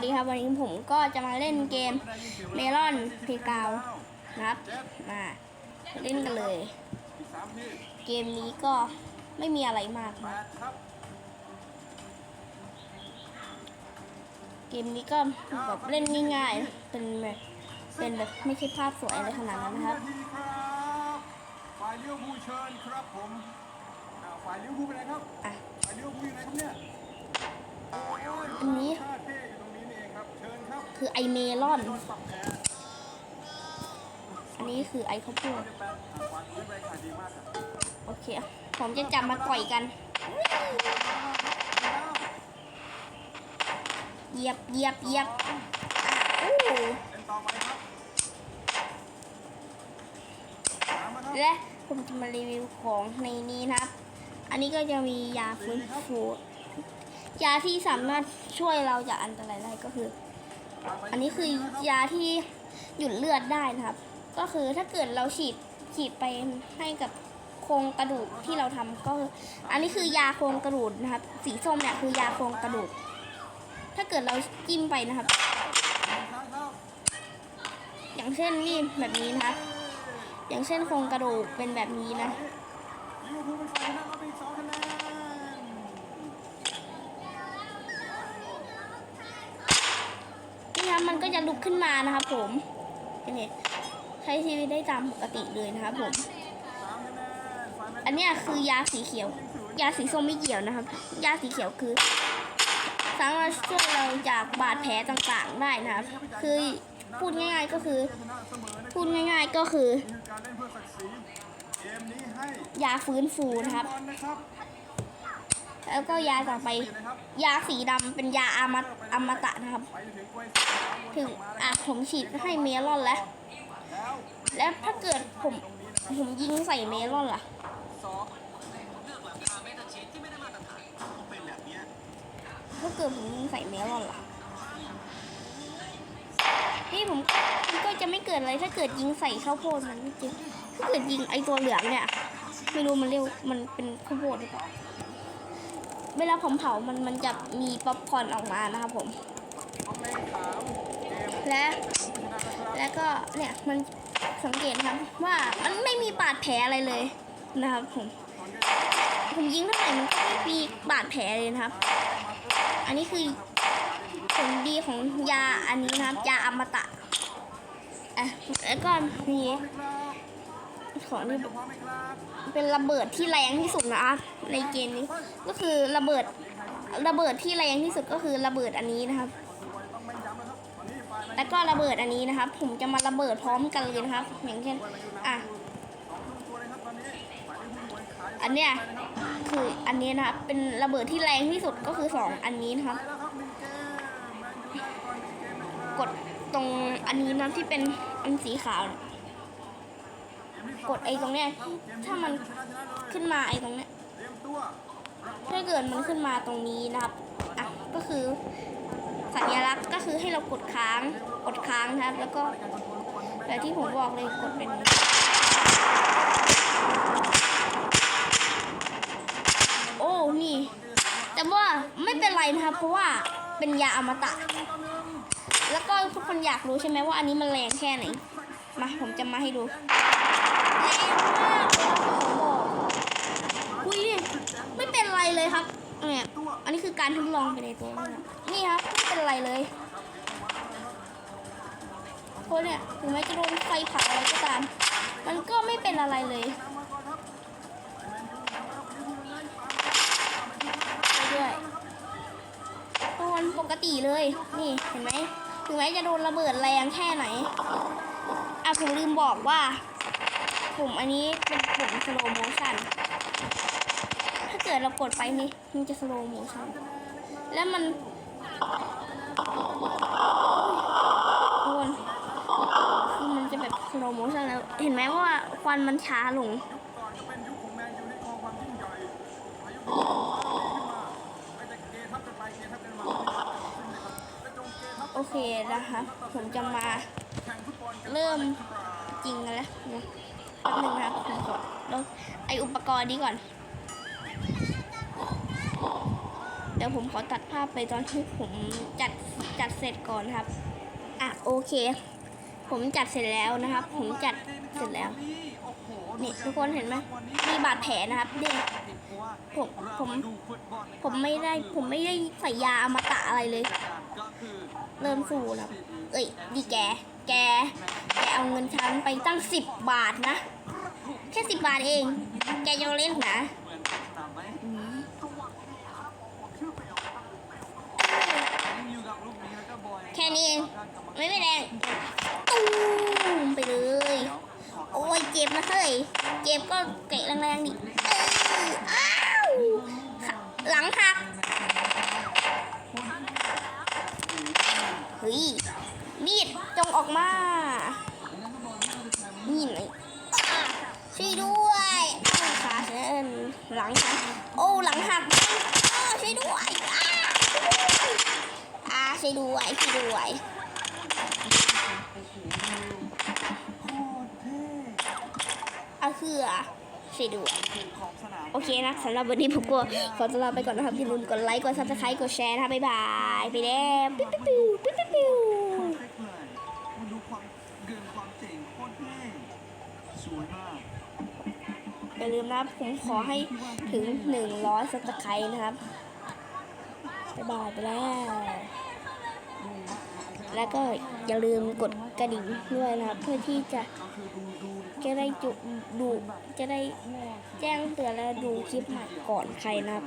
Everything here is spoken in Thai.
สดีครับวันนี้ผมก็จะมาเล่นเกมเมลอนเพกาวนะครับมาเล่นกันเลยอีกสามทีเกมนี้ก็ไม่มีอะไรมากแปนะดครับเกมนี้ก็แบบเล่นง่ายๆเป็นแบบเป็นแบบไม่ใช่ภาพสวยอะไรขนาดนั้นนะครับสามนาทีครับฝ่ายเลี้ยวภูลเชิญครับผมอ่าฝ่ายเลี้ยวภูลไปไหนครับ เมลอน อันนี้คือไอข้าวโพดเรียบแปดอ่าพูดีมากครับโอเค ผมจะจับมาต่อยกัน เหยียบเหยียบเหยียบอู้และผมจะมารีวิวของในนี้นะครับ อันนี้ก็จะมียาฟื้นฟูยาที่สามารถช่วยเราจากอันตรายได้ก็คือ อันนี้คือยาที่หยุดเลือดได้นะครับ ก็คือถ้าเกิดเราฉีดฉีดไปให้กับโครงกระดูกที่เราทำก็คืออันนี้คือยาโครงกระดูกนะครับ สีส้มเนี่ยคือยาโครงกระดูก ถ้าเกิดเราจิ้มไปนะครับครั้งครับอย่างเช่นนี่แบบนี้นะครับ อย่างเช่นโครงกระดูกเป็นแบบนี้นะ มันก็จะลุกขึ้นมานะครับผมนี่ใช้ชีวิตได้ตามปกติเลยนะครับผม อันนี้คือยาสีเขียว ยาสีส้มไม่เกี่ยวนะครับ ยาสีเขียวคือ สามารถช่วยเราจากบาดแผลต่างๆได้นะครับ คือพูดง่ายๆก็คือ พูดง่ายๆก็คือ ยาฟื้นฟูนะครับ แล้วก็ยาต่อไป ยาสีดำเป็นยาอมตอมตะนะครับ ถึงกล้วยสีขาววนถึงกลับมาอะผมฉีดให้เมลอนแล้ว แล้วถ้าเกิดผมผมยิงใส่เมลอนล่ะถ้าเกิดผมยิงใส่เมลอนล่ะนี่ผมมันก็จะไม่เกิดอะไรถ้าเกิดยิงใส่ข้าวโพดมันจริงถ้าเกิดยิงไอตัวเหลืองเนี่ย ไม่รู้มันเรียกมันเป็นข้าวโพดหรือเปล่า เวลาผมเผามันมันจะมีป๊อปคอร์นออกมานะครับผมและแล้วก็เนี่ยมันสังเกตครับว่ามันไม่มีบาดแผลอะไรเลยนะครับผมผมยิงเท่าไหร่มันก็ไม่มีบาดแผลเลยนะครับ อันนี้คือผลดีของยาอันนี้นะครับยาอมตะอะแล้วก็มี ของที่เป็นระเบิดที่แรงที่สุดนะครับในเกมนี้ ก็คือระเบิดระเบิดที่แรงที่สุดก็คือระเบิดอันนี้นะครับ แล้วก็ระเบิดอันนี้นะครับ ผมจะมาระเบิดพร้อมกันเลยนะครับ อย่างเช่นอะสองตัวเนี้ยลิเวออันเนี้ยนะครับคืออันนี้นะครับเป็นระเบิดที่แรงที่สุดก็คือสองอันนี้นะครับ กดตรงอันนี้นะที่เป็นอันสีขาว กดไอ้ตรงเนี้ยถ้ามันขึ้นมาไอ้ตรงเนี้ยถ้าเกิดมันขึ้นมาตรงนี้นะครับอะก็คือสัญลักษณ์ก็คือให้เรากดค้างกดค้างนะครับ แล้วก็แบบที่ผมบอกเลยกดเป็นโอ้นี่ แต่ว่าไม่เป็นไรนะครับ เพราะว่าเป็นยาอมตะ แล้วก็ทุกคนอยากรู้ใช่ไหมว่าอันนี้มันแรงแค่ไหนมาผมจะมาให้ดู แรงมากเลยผมบอกอุ้ยไม่เป็นไรเลยครับเนี่ยอันนี้คือการทดลองไปในตัวนะครับนี่ครับไม่เป็นไรเลยเพราะเนี่ยถึงแม้จะโดนไฟเผาอะไรก็ตาม มันก็ไม่เป็นอะไรเลยไปด้วยตอนปกติเลย นี่เห็นไหมถึงแม้จะโดนระเบิดแรงแค่ไหนอะผมลืมบอกว่า ปุ่มอันนี้เป็นปุ่มสโลโมชันถ้าเกิดเรากดไปนี่มันจะสโลโมชันแล้วมันวนคือมันจะแบบสโลโมชันแล้ว เห็นไหมว่าควันมันช้าลงโอเคนะคะ ผมจะมาเริ่มจริงแล้วนะ แป๊บนึงนะครับผมขอลดไออุปกรณ์นี้ก่อน เดี๋ยวผมขอตัดภาพไปตอนที่ผมจัดจัดเสร็จก่อนครับ อะโอเค ผมจัดเสร็จแล้วนะครับ ผมจัดเสร็จแล้ว นี่ทุกคนเห็นไหมมีบาดแผลนะครับเนี่ ผมผมผมไม่ได้ผมไม่ได้ใส่ยาอมตะอะไรเลย เริ่มสู้แล้วเอ้ยดีแก แก แกเอาเงินฉันไปตั้งสิบบาทนะ แค่สิบบาทเอง แกจะเอาเล่นนะแค่นี้เอง ไม่ไม่แรงตูมไปเลย โอ้ยเจ็บนะเฮ้ย เจ็บก็เกะแรงๆดิเอออ้าวหลังหัก เฮ้ย มีดจง ออกมา นี่เลยช่วยด้วยอ้าวขาฉันหลังฉันโอ้หลังหักอ้าวช่วยด้วยอ้าช่วยด้วยอ่าช่วยด้วยช่วยด้วยอาคือช่วยด้วยโอเคนะสำหรับวันนี้ผมก็ขอตัวลาไปก่อนนะครับอย่าลืมกดไลค์กดซับสไครต์กดแชร์นะครับบ๊ายบายไปแล้วปิ๊บปิ๊บปิ๊บปิ๊บ อย่าลืมนะครับ ผมขอให้ถึง 100 ซับสไครต์นะครับบ๊ายบายไปแล้ว แล้วก็อย่าลืมกดกระดิ่งด้วยนะครับ เพื่อที่จะจะได้จุดูจะได้แจ้งเตือนและดูคลิปใหม่ก่อนใครนะครับ